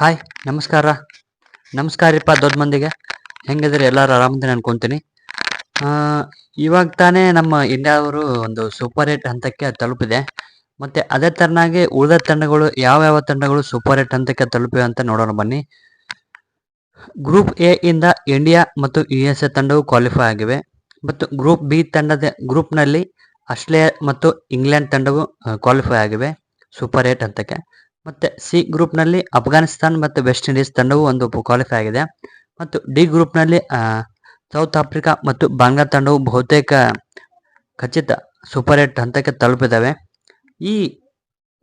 Hi ನಮಸ್ಕಾರ. ನಮಸ್ಕಾರಪ್ಪ ದೊಡ್ಡ ಮಂದಿಗೆ ಹೆಂಗಿದ್ರೆ ಎಲ್ಲರೂ ಆರಾಮದಿನ ಅನ್ಕೊಂತೀನಿ. ಇವಾಗ ತಾನೇ ನಮ್ಮ ಇಂಡಿಯಾದವರು ಒಂದು ಸೂಪರ್ ಏಟ್ ಹಂತಕ್ಕೆ ತಲುಪಿದೆ. ಮತ್ತೆ ಅದೇ ತರನಾಗಿ ಉಳಿದ ತಂಡಗಳು ಯಾವ ಯಾವ ತಂಡಗಳು ಸೂಪರ್ ಏಟ್ ಹಂತಕ್ಕೆ ತಲುಪಿವೆ ಅಂತ ನೋಡೋಣ ಬನ್ನಿ. ಗ್ರೂಪ್ ಎ ಇಂದ ಇಂಡಿಯಾ ಮತ್ತು ಯು ಎಸ್ ಎ ತಂಡವು ಕ್ವಾಲಿಫೈ ಆಗಿವೆ. ಮತ್ತು ಗ್ರೂಪ್ ಬಿ ತಂಡದ ಗ್ರೂಪ್ನಲ್ಲಿ ಆಸ್ಟ್ರೇಲಿಯಾ ಮತ್ತು ಇಂಗ್ಲೆಂಡ್ ತಂಡವು ಕ್ವಾಲಿಫೈ ಆಗಿವೆ. ಸೂಪರ್ ಏಟ್ ಹಂತಕ್ಕೆ. ಮತ್ತೆ ಸಿ ಗ್ರೂಪ್ನಲ್ಲಿ ಅಫ್ಘಾನಿಸ್ತಾನ್ ಮತ್ತು ವೆಸ್ಟ್ ಇಂಡೀಸ್ ತಂಡವು ಒಂದು ಕ್ವಾಲಿಫೈ ಆಗಿದೆ. ಮತ್ತು ಡಿ ಗ್ರೂಪ್ನಲ್ಲಿ ಸೌತ್ ಆಫ್ರಿಕಾ ಮತ್ತು ಬಾಂಗ್ಲಾ ತಂಡವು ಬಹುತೇಕ ಖಚಿತ ಸೂಪರ್ ಏಟ್ ಹಂತಕ್ಕೆ ತಲುಪಿದ್ದಾವೆ. ಈ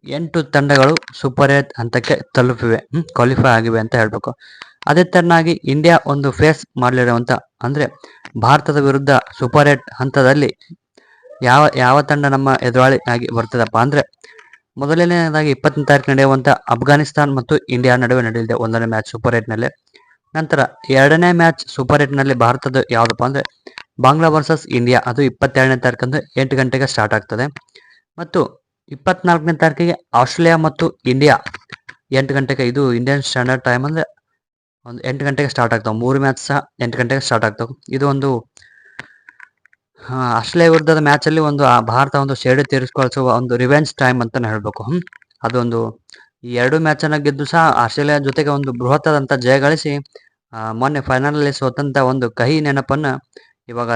ಎಂಟು ತಂಡಗಳು ಸೂಪರ್ ಏಟ್ ಹಂತಕ್ಕೆ ತಲುಪಿವೆ ಕ್ವಾಲಿಫೈ ಆಗಿವೆ ಅಂತ ಹೇಳ್ಬೇಕು. ಅದೇ ತರನಾಗಿ ಇಂಡಿಯಾ ಒಂದು ಫೇಸ್ ಮಾಡಲಿರುವಂಥ ಅಂದ್ರೆ ಭಾರತದ ವಿರುದ್ಧ ಸೂಪರ್ ಏಟ್ ಹಂತದಲ್ಲಿ ಯಾವ ಯಾವ ತಂಡ ನಮ್ಮ ಎದುರಾಳಿ ಆಗಿ ಬರ್ತದಪ್ಪ ಅಂದ್ರೆ ಮೊದಲನೇದಾಗಿ ಇಪ್ಪತ್ತನೇ ತಾರೀಕು ನಡೆಯುವಂಥ ಅಫ್ಘಾನಿಸ್ತಾನ್ ಮತ್ತು ಇಂಡಿಯಾ ನಡುವೆ ನಡೆಯಲಿದೆ ಒಂದನೇ ಮ್ಯಾಚ್ ಸೂಪರ್ ಏಟ್ನಲ್ಲಿ. ನಂತರ ಎರಡನೇ ಮ್ಯಾಚ್ ಸೂಪರ್ ಏಟ್ನಲ್ಲಿ ಭಾರತದ ಯಾವುದಪ್ಪ ಅಂದ್ರೆ ಬಾಂಗ್ಲಾ ವರ್ಸಸ್ ಇಂಡಿಯಾ. ಅದು ಇಪ್ಪತ್ತೆರಡನೇ ತಾರೀಕಂದು ಎಂಟು ಗಂಟೆಗೆ ಸ್ಟಾರ್ಟ್ ಆಗ್ತದೆ. ಮತ್ತು ಇಪ್ಪತ್ನಾಲ್ಕನೇ ತಾರೀಕಿಗೆ ಆಸ್ಟ್ರೇಲಿಯಾ ಮತ್ತು ಇಂಡಿಯಾ ಎಂಟು ಗಂಟೆಗೆ, ಇದು ಇಂಡಿಯನ್ ಸ್ಟ್ಯಾಂಡರ್ಡ್ ಟೈಮ್ ಅಂದ್ರೆ ಒಂದು ಎಂಟು ಗಂಟೆಗೆ ಸ್ಟಾರ್ಟ್ ಆಗ್ತಾವೆ. ಮೂರು ಮ್ಯಾಚ್ ಸಹ ಎಂಟು ಗಂಟೆಗೆ ಸ್ಟಾರ್ಟ್ ಆಗ್ತಾವೆ. ಇದು ಒಂದು ಆಸ್ಟ್ರೇಲಿಯಾ ವಿರುದ್ಧದ ಮ್ಯಾಚ್ ಅಲ್ಲಿ ಒಂದು ಭಾರತ ಒಂದು ಸೇಡು ತೀರಿಸಿಕೊಳ್ಳುವ ಒಂದು ರಿವೆಂಜ್ ಟೈಮ್ ಅಂತ ಹೇಳಬೇಕು. ಅದೊಂದು, ಈ ಎರಡು ಮ್ಯಾಚ್ ಗೆದ್ದು ಸಹ ಆಸ್ಟ್ರೇಲಿಯಾ ಜೊತೆಗೆ ಒಂದು ಬೃಹತ್ತಾದಂತ ಜಯ ಗಳಿಸಿ ಮೊನ್ನೆ ಫೈನಲ್ ಅಲ್ಲಿ ಸೋತಂತ ಒಂದು ಕಹಿ ನೆನಪನ್ನ ಇವಾಗ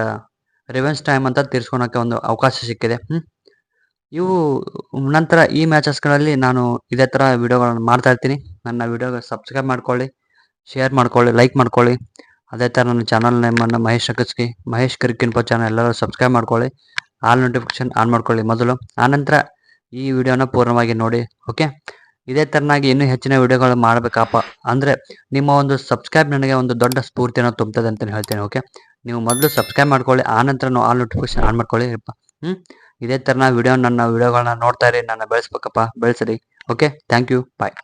ರಿವೆಂಜ್ ಟೈಮ್ ಅಂತ ತೀರ್ಸ್ಕೊಳಕ್ಕೆ ಒಂದು ಅವಕಾಶ ಸಿಕ್ಕಿದೆ. ಇವು, ನಂತರ ಈ ಮ್ಯಾಚಸ್ಗಳಲ್ಲಿ ನಾನು ಇದೇ ತರ ವಿಡಿಯೋಗಳನ್ನು ಮಾಡ್ತಾ ಇರ್ತೀನಿ. ನನ್ನ ವಿಡಿಯೋಗೆ ಸಬ್ಸ್ಕ್ರೈಬ್ ಮಾಡ್ಕೊಳ್ಳಿ ಶೇರ್ ಮಾಡ್ಕೊಳ್ಳಿ ಲೈಕ್ ಮಾಡ್ಕೊಳ್ಳಿ. ಅದೇ ಥರ ನನ್ನ ಚಾನಲ್ ನೇಮನ್ನು ಮಹೇಶ್ ಅಗಸ್ಕಿ ಮಹೇಶ್ ಕರಿಕಿನ್ಪೋ ಚಾನಲ್ ಎಲ್ಲರೂ ಸಬ್ಸ್ಕ್ರೈಬ್ ಮಾಡ್ಕೊಳ್ಳಿ. ಆಲ್ ನೋಟಿಫಿಕೇಶನ್ ಆನ್ ಮಾಡ್ಕೊಳ್ಳಿ ಮೊದಲು. ಆನಂತರ ಈ ವಿಡಿಯೋನ ಪೂರ್ಣವಾಗಿ ನೋಡಿ ಓಕೆ ಇದೇ ಥರನಾಗಿ ಇನ್ನೂ ಹೆಚ್ಚಿನ ವಿಡಿಯೋಗಳು ಮಾಡಬೇಕಪ್ಪ. ಅಂದರೆ ನಿಮ್ಮ ಒಂದು ಸಬ್ಸ್ಕ್ರೈಬ್ ನನಗೆ ಒಂದು ದೊಡ್ಡ ಸ್ಫೂರ್ತಿಯನ್ನು ತುಂಬುತ್ತದೆ ಅಂತ ಹೇಳ್ತೇನೆ ಓಕೆ ನೀವು ಮೊದಲು ಸಬ್ಸ್ಕ್ರೈಬ್ ಮಾಡ್ಕೊಳ್ಳಿ ಆನಂತರ ನಾವು ಆಲ್ ನೋಟಿಫಿಕೇಶನ್ ಆನ್ ಮಾಡ್ಕೊಳ್ಳಿ. ಹ್ಞೂ ಇದೇ ಥರನ ವಿಡಿಯೋ ನನ್ನ ವಿಡಿಯೋಗಳನ್ನ ನೋಡ್ತಾ ಇರಿ, ನನ್ನ ಬೆಳೆಸ್ಬೇಕಪ್ಪ. ಬೆಳೆಸ್ರಿ ಓಕೆ ಥ್ಯಾಂಕ್ ಯು ಬಾಯ್